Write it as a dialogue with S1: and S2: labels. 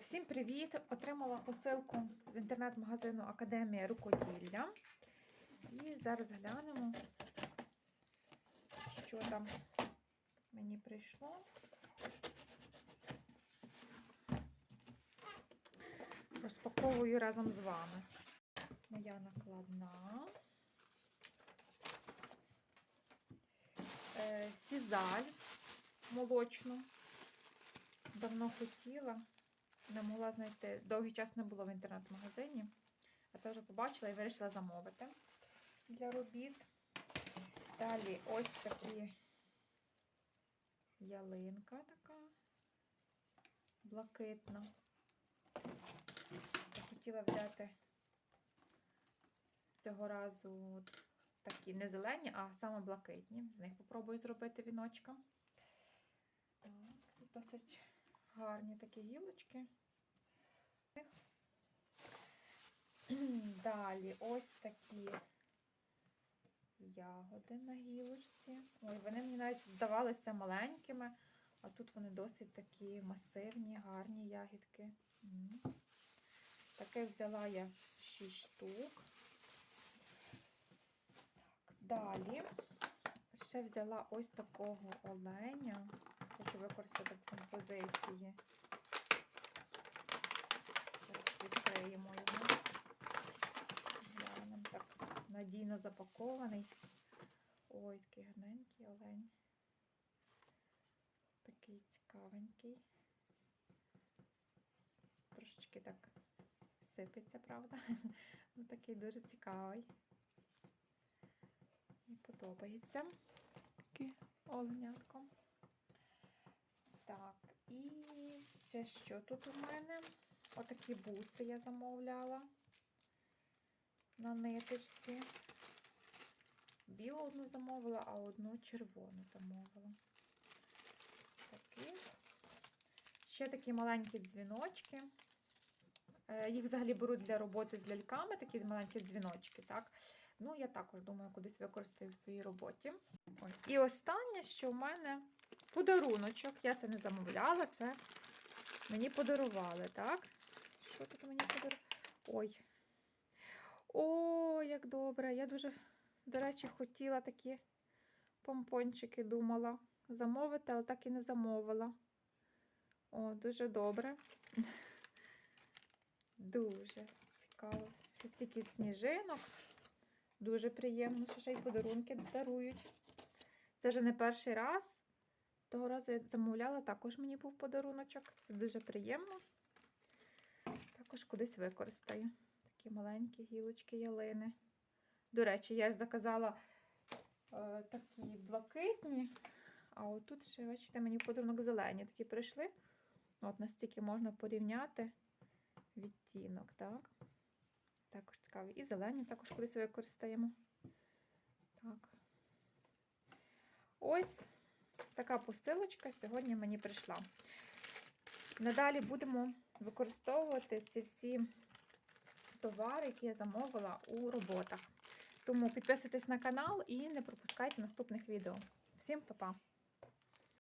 S1: Всім привіт! Отримала посилку з інтернет-магазину Академія рукоділля. І зараз глянемо, що там мені прийшло. Розпаковую разом з вами. Моя накладна. Е, Сізаль молочну. Давно хотіла. Не могла знайти. Довгий час не було в інтернет-магазині. А це вже побачила і вирішила замовити для робіт. Далі ось такі ялинка така блакитна. Я хотіла взяти цього разу такі не зелені, а саме блакитні. З них попробую зробити віночка. Так, досить гарні такі гілочки. Далі ось такі ягоди на гілочці. Ой, вони мені навіть здавалися маленькими, а тут вони досить такі масивні, гарні ягідки. Таке взяла я 6 штук. Так, далі ще взяла ось такого оленя. Хочу використати в композиції. Зараз відкриємо його. Глянемо так надійно запакований. Ой, такий гарненький олень. Такий цікавенький. Трошечки так сипеться, правда? Ну, такий дуже цікавий. Мені подобається. Такий оленятко. І ще що тут у мене? Отакі буси я замовляла на ниточці. Білу одну замовила, а одну червону замовила. Такі. Ще такі маленькі дзвіночки. Е, Їх взагалі беруть для роботи з ляльками, такі маленькі дзвіночки, так? Ну, я також думаю, кудись використаю в своїй роботі. І останнє, що в мене подаруночок. Я це не замовляла, це мені подарували, так? Що тут мені подарували? Ой. О, як добре! Я дуже, до речі, хотіла такі помпончики, думала замовити, але так і не замовила. О, дуже добре. Дуже цікаво. Ще стільки сніжинок. Дуже приємно, що ще й подарунки дарують. Це вже не перший раз. Того разу я замовляла, також мені був подаруночок. Це дуже приємно. Також кудись використаю. Такі маленькі гілочки ялини. До речі, я ж заказала е, такі блакитні, а отут ще, бачите, мені подарунок зелені такі прийшли. От настільки можна порівняти відтінок, так? Також цікаві. І зелені також кудись використаємо. Так. Ось така посилочка сьогодні мені прийшла. Надалі будемо використовувати ці всі товари, які я замовила у роботах. Тому підписуйтесь на канал і не пропускайте наступних відео. Всім па-па!